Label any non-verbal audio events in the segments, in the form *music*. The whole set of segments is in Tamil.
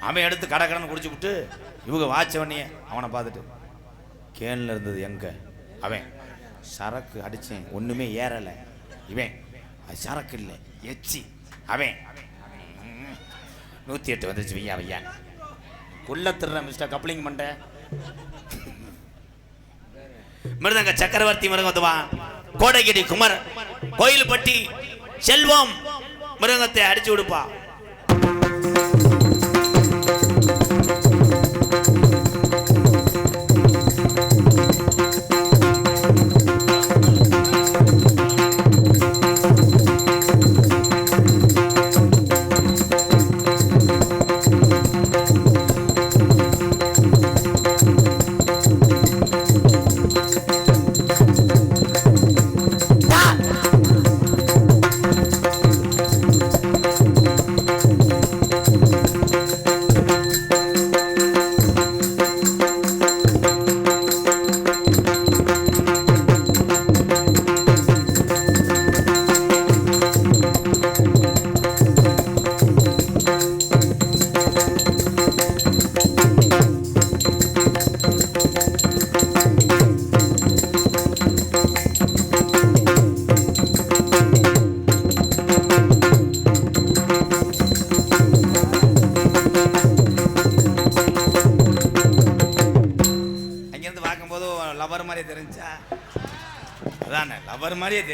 அவன் எடுத்து கடை கடன் குடிச்சு விட்டு இவங்க வாச்சவனையே அவனை பார்த்துட்டு கேனில் இருந்தது எங்க? அவன் சரக்கு அடிச்சேன் ஒன்றுமே ஏறலை. இவன் அது சரக்கு இல்லை எச்சி. அவன் நூற்றி எட்டு வந்துருச்சு வையா வையா. குள்ள திருற மிஸ்டர் கப்ளிங் பண்ண மிருதங்க சக்கரவர்த்தி மிருகத்துவா கோடகிரி குமர் கோயில்பட்டி செல்வம் மிருகத்தை அடிச்சு விடுப்பா.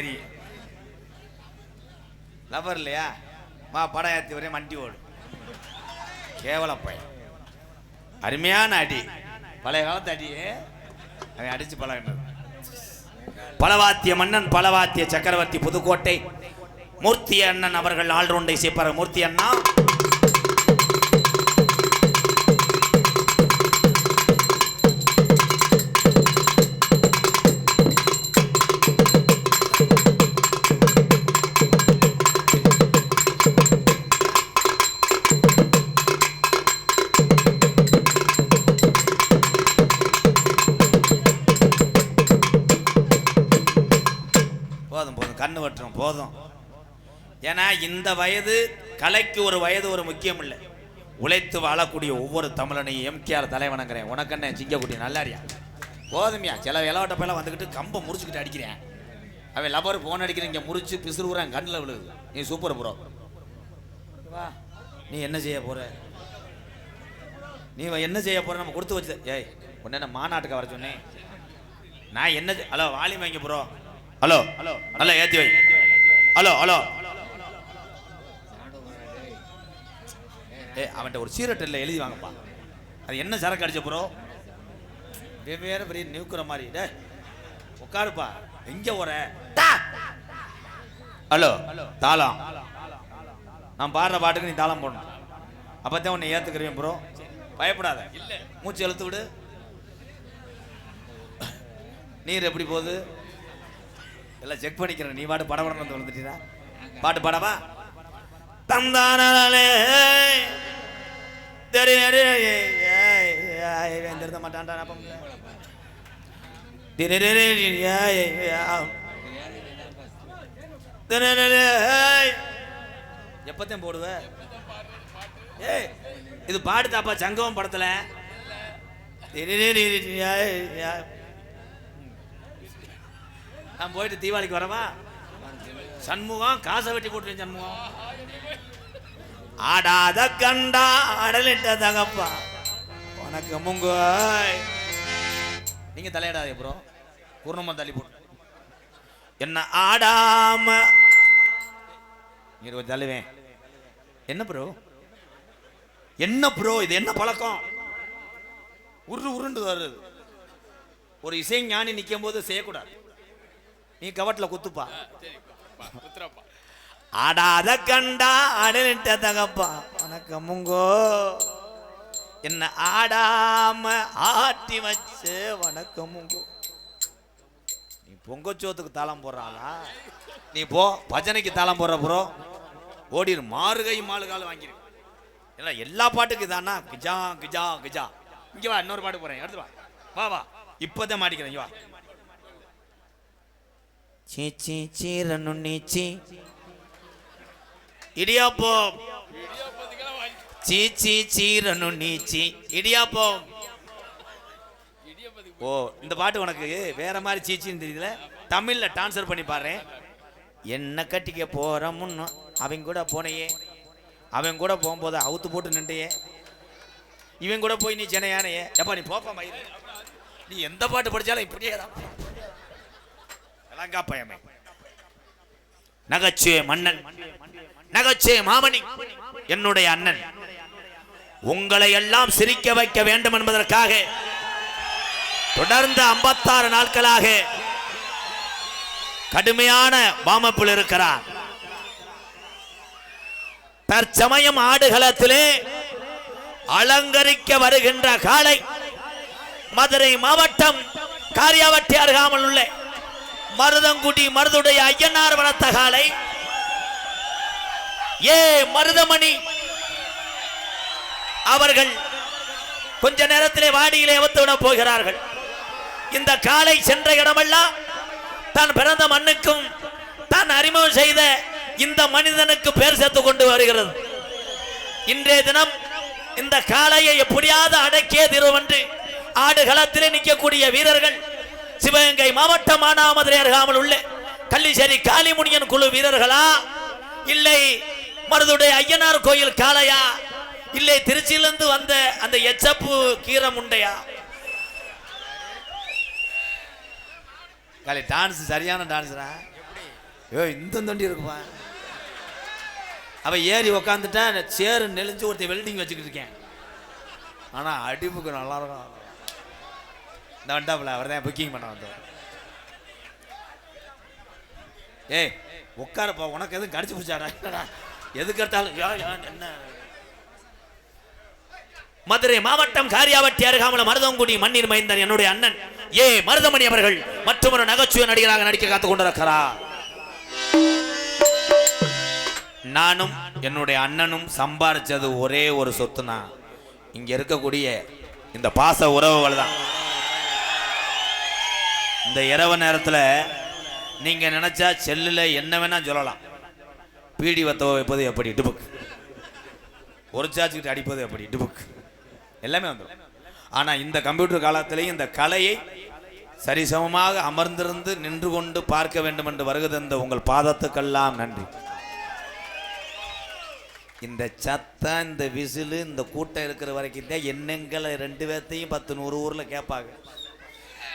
தெரியும் லவர் இல்லையா? மா படம் ஏற்றி வரேன் மண்டி ஓடு. கேவல பையன். அருமையான அடி. பழைய காலத்து அடி அவன் அடிச்சு பழகினது. பலவாத்திய மன்னன் பலவாத்திய சக்கரவர்த்தி புதுக்கோட்டை. மூர்த்தி அண்ணன் அவர்கள் ஆள்ரவுண்டை சேர்ப்பார் மூர்த்தி அண்ணா கண்ணு வட்டுறோம் போதும். ஏன்னா இந்த வயது கலைக்கு ஒரு வயது ஒரு முக்கியம் இல்லை உழைத்து வாழக்கூடிய ஒவ்வொரு தமிழனையும் எம்கேஆர் தலைவணங்கிறேன். உனக்கண்ணே சிங்கக்குடி நல்லாரியா? போதுமியா. சில இளவட்ட பையெல்லாம் வந்துக்கிட்டு கம்பை முறிச்சுக்கிட்டு அடிக்கிறேன். அவன் லவர் ஃபோன் அடிக்கிறேன் இங்கே முறிச்சு பிசுறுறான் கண்ணில் விழுது நீ சூப்பர் ப்ரோ வா. நீ என்ன செய்ய போற? நீ என்ன செய்ய போற? நம்ம கொடுத்து வச்சு ஏய் உன்ன என்ன மாநாட்டுக்கு வர சொன்னேன். நான் என்ன hello Vali bro hello hello ஏத்தி வை. Hello hello. ஏ அவன்கிட்ட ஒரு சீரட் இல்லை எழுதி வாங்கப்பா. அது என்ன சரக்கு அடிச்ச ப்ரோ வெவ்வேறு பெரிய நியூக்குற மாதிரி. டே உட்காருப்பா. எங்க போற? டா! ஹலோ தாளம். நான் பாடுற பாட்டுக்கு நீ தாளம் போடணும். அப்பதான் உன்னை ஏத்துக்கிறேன் ப்ரோ பயப்படாத. மூச்சு இழுத்து விடு. நீர் எப்படி போகுது? எல்லாம் செக் பண்ணிக்கிறேன். நீ பாட்டு படம் வந்து வந்துட்டீங்களா பாட்டு பாடவா? தந்தானே திருந்த மாட்டான்டா அப்ப எப்பத்தையும் போடுவ? ஏய் இது பாடுதாப்பா சங்கமம் படத்துல. நான் போயிட்டு தீபாவளிக்கு வரவா? சண்முகம் காசை வெட்டி போட்டுருவேன் சண்முகம். ஆடாத கண்டா அடலிட்ட தகப்பா. உனக்கு முங்க நீங்க தலையிடாதே ப்ரோ பூர்ணமா தள்ளி போட்டு என்ன ஆடாம. நீங்க தள்ளுவேன். என்ன ப்ரோ என்ன ப்ரோ இது? என்ன பழக்கம்? உருண்டு உருண்டு வருது. ஒரு இசை ஞானி நிற்கும் போது செய்யக்கூடாது. நீ கவட்டில் குத்துப்பா. ஆடாத கண்டா அடலிட்ட தகப்பா. உனக்கு முங்கோ என்ன ஆடாம ஆட்டி வச்சு வணக்கம் முங்கோ நீ பொங்கச்சோத்துக்கு தாளம் போடுறாளா? நீ போ பஜனைக்கு தாளம் போடுற ப்ரோ ஓடிரு மாறுகை மாளுகால் வாங்கிரு. ஏன்னா எல்லா பாட்டுக்கு இதானா? கிஜா கிஜா கிஜா. இங்க வா இன்னொரு பாட்டு போறேன் எடுத்து வா. வா வா. இப்பதான் மாட்டிக்கிறேன் இங்க வா. சீ சீ சீரனு நீச்சி இடியாப்போ சீச்சி சீரனு நீச்சி இடியாப்போம். ஓ இந்த பாட்டு உனக்கு வேற மாதிரி சீச்சின்னு தெரியல தமிழ்ல ட்ரான்ஸ்ஃபர் பண்ணி பாடுறேன். என்ன கட்டிக்க போறோம்னு அவங்க கூட போனையே. அவன் கூட போகும்போது அவுத்து போட்டு நின்றையே இவன் கூட போய் நீ சென்னையானையே. எப்பா நீ போப்பா மயிறு. நீ எந்த பாட்டு படிச்சாலும் இப்படியே தான் விளங்கா பயமே நகைச்சுவை மன்னன் நகைச்சுவை மாமணி என்னுடைய அண்ணன். உங்களை எல்லாம் சிரிக்க வைக்க வேண்டும் என்பதற்காக தொடர்ந்து 56 நாட்களாக கடுமையான வாமப்பில் இருக்கிறார். தற்சமயம் ஆடுகளத்திலே அலங்கரிக்க வருகின்ற காலை மதுரை மாவட்டம் காரியாவட்டி அருகாமல் உள்ள மருதங்குடி மருதுடைய ஐயனார் வளர்த்த காலை. ஏ மருதமணி. அவர்கள் கொஞ்ச நேரத்திலே வாடியிலே அவுத்துவிட போகிறார்கள். இந்த காலை சென்ற இடமெல்லாம் தான் பிறந்த மண்ணுக்கும் தான் அறிமுகம் செய்த இந்த மனிதனுக்கு பேர் சேர்த்து கொண்டு வருகிறது. இன்றைய தினம் இந்த காளையை எப்படியாவது அடக்கிய திருவன்று ஆடுகளத்திலே நிற்கக்கூடிய வீரர்கள் சிவகங்கை மாவட்டம் மானாமதுரை அருகாமல் உள்ள. கள்ளிச்சேரி காளிமுனியன் குழு வீரர்களா? இல்லை மருதுடைய ஐயனார் கோயில் காளையா? இல்லை திருச்சியிலிருந்து வந்த அந்த எச்சப்பு கீரை முண்டையா? காலை டான்ஸ் சரியான டான்ஸ்ரா ஐயோ இந்த தொண்டி இருக்குமா அவ ஏறி உக்காந்துட்டேன் சேரு நெளிஞ்சு ஒருத்தர் வெல்டிங் வச்சுக்கிட்டு இருக்கேன். ஆனால் அடிப்புக்கு நல்லா இருக்கும். இந்த வண்டாப்புல அவர் தான் புக்கிங் பண்ண வந்தவர். ஏய் உட்காரப்பா உனக்கு எதுவும் கடிச்சு பிடிச்சாடா? எதுக்கு எடுத்தாலும் என்ன? மதுரை மாவட்டம் காரியாவட்டி அருகாமல் மருதங்குடி மண்ணின் மைந்தன் என்னுடைய அண்ணன் ஏ. மருதமணி அவர்கள் மற்றொரு நகைச்சுவை நடிகராக நடிக்க காத்துக் கொண்டிருக்கிறார். நானும் என்னுடைய அண்ணனும் சம்பாரிச்சது ஒரே ஒரு சொத்துனா இங்க இருக்கக்கூடிய இந்த பாச உறவுகள் தான். இந்த இரவு நேரத்தில் நீங்கள் நினச்சா செல்லில் என்ன வேணால் சொல்லலாம். பீடி வத்த வைப்பது எப்படி? டிபுக் ஒரு சார்ஜுக்கிட்ட அடிப்பது எப்படி? டிபுக் எல்லாமே வந்துடும் ஆனால் இந்த கம்ப்யூட்டர் காலத்திலேயும் இந்த கலையை சரிசமமாக அமர்ந்திருந்து நின்று கொண்டு பார்க்க வேண்டும் என்று வருகிறது இந்த உங்கள் பாதத்துக்கெல்லாம் நன்றி. இந்த சத்தம் இந்த விசிலு இந்த கூட்டம் இருக்கிற வரைக்கும் தான் என்னங்களை ரெண்டு பேர்த்தையும் பத்து நூறு ஊரில் கேட்பாங்க.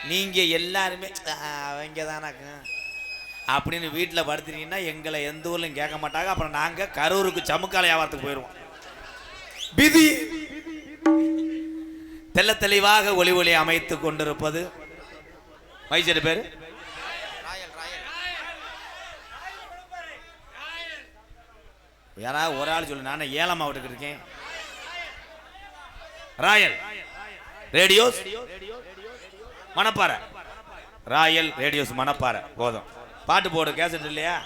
நீங்கள் எல்லாருமே "ஆ, அவங்க தானாக்க அப்படின்னு வீட்டில் படுத்துட்டீங்கன்னா எங்களை எந்த ஊர்லையும் கேட்க மாட்டாங்க. அப்புறம் நாங்கள் கரூருக்கு சமுக்கால வியாபாரத்துக்கு போயிடுவோம் விதி. தெள்ள தெளிவாக ஒளி ஒளி அமைத்து கொண்டிருப்பது. வயசு பேர்? யாராவது ஒரு ஆள் சொல்லு நானே ஏழாம் மாவட்டத்துக்கு இருக்கேன். Royal. Radios. Manapparai. Royal radios Manapparai. போதும். பாட்டு போடு கேசட் இல்லையா?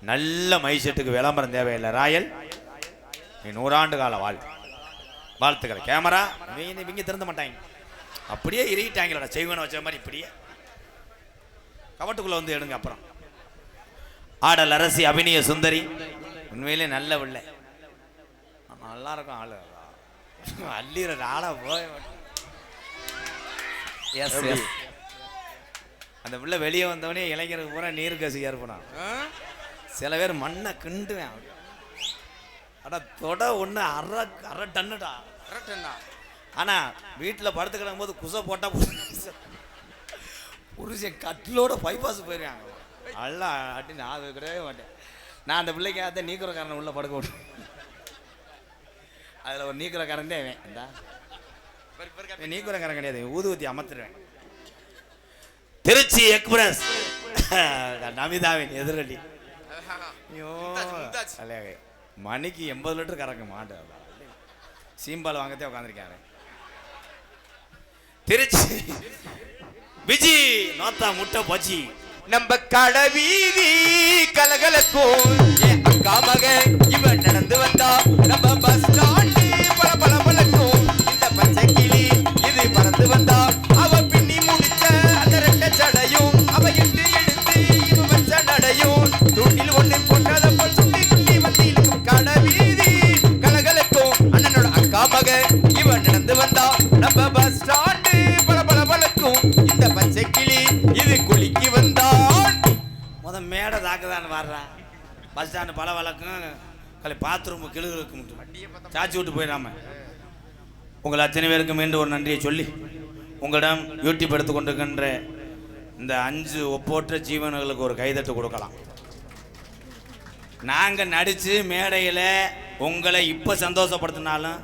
நல்ல மைசெட்டுக்கு விளம்பரம் தேவையில்லை. ராயல் நீ நூறாண்டு கால வாழ். வாழ்த்துக்கள். கேமரா இவங்க திறந்த மாட்டாங்க. அப்படியே இறுகிட்டாங்களடா. செய்வனை வச்ச மாதிரி இப்படியே. கவட்டுக்குள்ள வந்து எடுங்க அப்புறம். ஆடல் அரசி அபிநய சுந்தரி. உண்மையிலே நல்ல பிள்ளை. நல்லா இருக்கும் ஆளு. அள்ளிற ஆளா போய். எஸ் எஸ் அந்த பிள்ளை வெளியே வந்தவனே இளைஞருக்கு பூரா நீர் கசிக்க இருப்பான்? சில பேர் மண்ணை கிண்டுவேன் அட தொட ஒன்று அரை அரை டன்னுடா. ஆனா வீட்டில் படுத்து கிடக்கும் போது குசை போட்டா புருஷன் கட்டிலோட பைபாஸ் போயிருக்காங்க அல்ல அட்டி நான் அது கிடையவே மாட்டேன். நான் அந்த பிள்ளைக்கு அதை நீக்கிறக்காரனை உள்ள படுக்க விட்டு அதில் ஒரு நீக்கிறக்காரன் தான் இவன். இந்தா. இவன் நீக்கிறக்காரன் கிடையாது. ஊதுவத்தி அமர்த்துருவேன் திருச்சி எக்ஸ்பிரஸ். *laughs* நமிதாவின் எதிரடி. மணிக்கு எண்பது லிட்டர் கறக்க மாட்டேன் சீம்பால் வாங்கத்தே உட்காந்துருக்காரு திருச்சி. விஜி நோத்தா முட்டை பச்சி நம்ம கடவீதி கலகலக்கும் என் அக்கா மக இவன் நடந்து வந்தா நம்ம பஸ் பஸ் ஸ்டாண்டு பல வழக்கம் கலை பாத்ரூம் கிளுகளுக்கு மட்டும். சாச்சி விட்டு போயிடாம. உங்கள் அத்தனை பேருக்கு மீண்டும் ஒரு நன்றியை சொல்லி உங்களிடம் யூடியூப் எடுத்து கொண்டிருக்கின்ற இந்த அஞ்சு ஒப்போற்ற ஜீவன்களுக்கு ஒரு கைதட்டு கொடுக்கலாம். நாங்கள் நடித்து மேடையில் உங்களை இப்போ சந்தோஷப்படுத்தினாலும்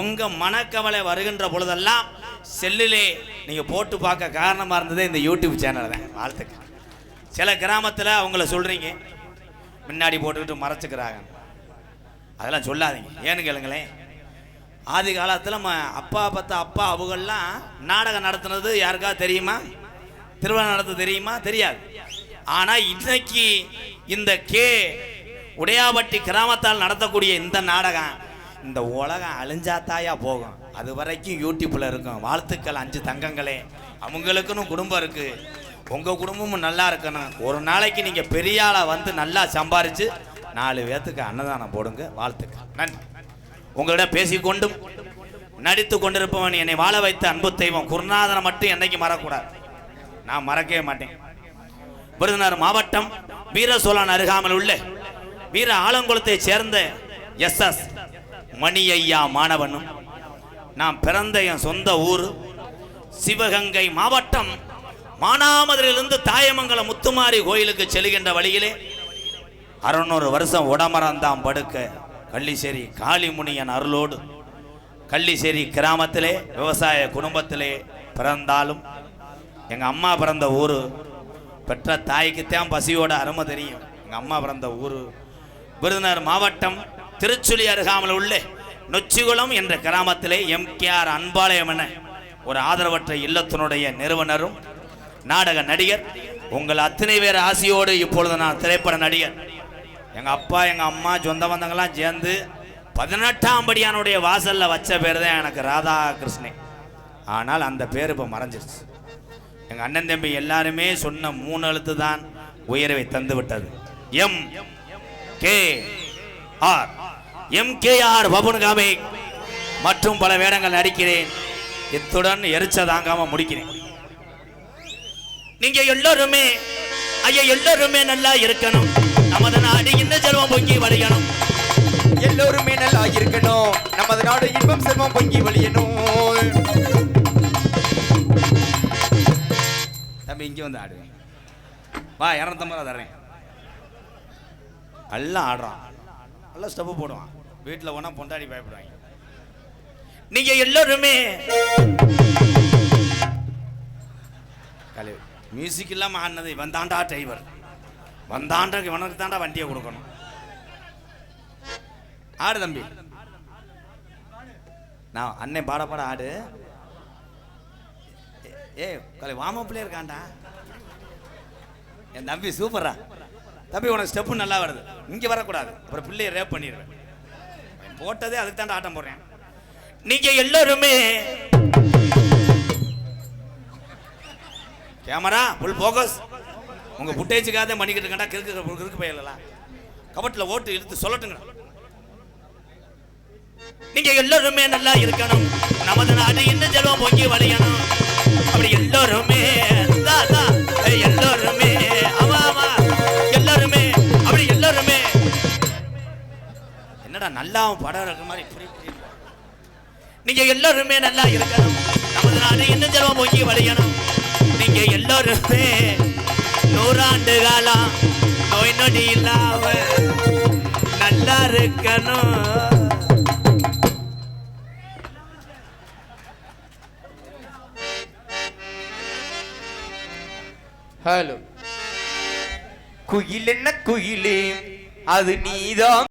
உங்கள் மனக்கவலை வருகின்ற பொழுதெல்லாம் செல்லிலே நீங்கள் போட்டு பார்க்க காரணமாக இருந்ததே இந்த யூடியூப் சேனல் தான். வாழ்த்துக்கள். சில கிராமத்தில் அவங்கள சொல்கிறீங்க முன்னாடி போட்டுக்கிட்டு மறைச்சிக்கிறாங்க. அதெல்லாம் சொல்லாதீங்க. ஏன்னு கேளுங்களேன். ஆதி காலத்தில் நம்ம அப்பா பார்த்த அப்பா அவங்கெல்லாம் நாடகம் நடத்துனது யாருக்கா தெரியுமா? திருவிழா நடத்த தெரியுமா? தெரியாது. ஆனால் இன்னைக்கு இந்த கே உடையாபட்டி கிராமத்தால் நடத்தக்கூடிய இந்த நாடகம் இந்த உலகம் அழிஞ்சாத்தாயா போகும். அது வரைக்கும் யூடியூப்பில் இருக்கும். வாழ்த்துக்கள் அஞ்சு தங்கங்களே. அவங்களுக்குன்னு குடும்பம் இருக்குது உங்கள் குடும்பமும் நல்லா இருக்கணும். ஒரு நாளைக்கு நீங்கள் பெரிய வந்து நல்லா சம்பாரித்து நாலு பேத்துக்கு அன்னதானம் போடுங்க. வாழ்த்துக்கள். நன்றி. உங்களிடம் பேசிக்கொண்டும் நடித்து கொண்டிருப்பவன் என்னை வாழ வைத்த அன்பு தெய்வம். குருநாதனை மட்டும் என்னைக்கு மறக்கூடாது நான் மறக்கவே மாட்டேன். விருதுநகர் மாவட்டம் வீர சோழன் அருகாமல் உள்ள வீர ஆலங்குளத்தை சேர்ந்த எஸ் எஸ் மணி ஐயா மாணவனும் நான் பிறந்த என் சொந்த ஊர் சிவகங்கை மாவட்டம் மானாமதுரையிலிருந்து தாயமங்கலம் முத்துமாரி கோயிலுக்கு செல்கின்ற வழியிலே அறுநூறு வருஷம் உடமரந்தாம் படுக்க கள்ளிசேரி காளிமுனியன் அருளோடு கள்ளிசேரி கிராமத்திலே விவசாய குடும்பத்திலே பிறந்தாலும் எங்கள் அம்மா பிறந்த ஊர் பெற்ற தாய்க்குத்தான் பசியோட அருமை தெரியும். எங்கள் அம்மா பிறந்த ஊர் விருதுநகர் மாவட்டம் திருச்சுழி அருகாமல் உள்ள நொச்சிகுளம் என்ற கிராமத்திலே எம்கேஆர் அன்பாலயம் என ஒரு ஆதரவற்ற இல்லத்தினுடைய நிறுவனரும் நாடக நடிகர். உங்கள் அத்தனை பேர் ஆசையோடு இப்பொழுது நான் திரைப்பட நடிகர். எங்கள் அப்பா எங்கள் அம்மா சொந்த பந்தங்கள்லாம் சேர்ந்து பதினெட்டாம் படியானுடைய வாசலில் வச்ச பேர் தான் எனக்கு ராதாகிருஷ்ணன். ஆனால் அந்த பேர் இப்போ மறைஞ்சிருச்சு. எங்கள் அண்ணன் தம்பி எல்லாருமே சொன்ன மூணு எழுத்து தான் உயர்வை தந்து விட்டது. M K R. M K R பபுன்காமி மற்றும் பல வேடங்கள் நடிக்கிறேன். இத்துடன் எரிச்ச தாங்காமல் முடிக்கிறேன். நீங்க எல்லாருமே ஐயா எல்லாருமே நல்லா இருக்கணும். நமது நாடு இன்னும் செல்வம் பொங்கி வழியணும். எல்லோருமே நல்லா இருக்கணும். நமது நாடு இன்பம் செல்வம் பொங்கி வழியணும். தம்பி இங்கே வந்து ஆடுவேன் வா இரநூத்தம்பது ரூபா தர்றேன். நல்லா ஆடுறான். நல்லா ஸ்டெப்பு போடுவான். வீட்டில் போனால் பொண்டாடி பயப்படுவாங்க. நீங்கள் எல்லோருமே கலை மியூசிக் இல்லாமல் ஆடினது இவன் தாண்டா டிரைவர் வந்தாண்டா இவனுக்கு தாண்டா வண்டியை கொடுக்கணும். ஆடு தம்பி. நான் அண்ணன் பாட பாட ஆடு. ஏ கலை வாமப்பிலே இருக்காண்டா என் தம்பி சூப்பரா தம்பி உனக்கு ஸ்டெப்பு நல்லா வருது. இங்கே வரக்கூடாது. அப்புறம் பிள்ளைய ரேப் பண்ணிடுவேன். போட்டதே அதுக்கு தாண்டா ஆட்டம் போடுறேன். நீங்கள் எல்லோருமே கேமரா ஃபுல் ஃபோக்கஸ் உங்க புட்டேஜுக்காக மணிக்கிட்டு இருக்கா கிறுக்கு கிறுக்கு பயிலலாம் கபட்டில் ஓட்டு இழுத்து சொல்லட்டுங்க. நீங்க எல்லாருமே நல்லா இருக்கணும். நமது நாடு இன்னும் செல்வம் பொங்கி வளையணும். அப்படி எல்லாருமே எல்லாருமே ஆமா எல்லாருமே அப்படி எல்லாருமே. என்னடா நல்லா படம் இருக்கிற மாதிரி இப்படி நீங்க எல்லாருமே நல்லா இருக்கணும். நமது நாடு இன்னும் செல்வம் பொங்கி வளையணும். நீங்க எல்லாருமே நூறாண்டு காலம் நோய் நொடி இல்லாம நல்லா இருக்கணும். ஹலோ. குயில் என்ன குயிலே? அது நீதான்.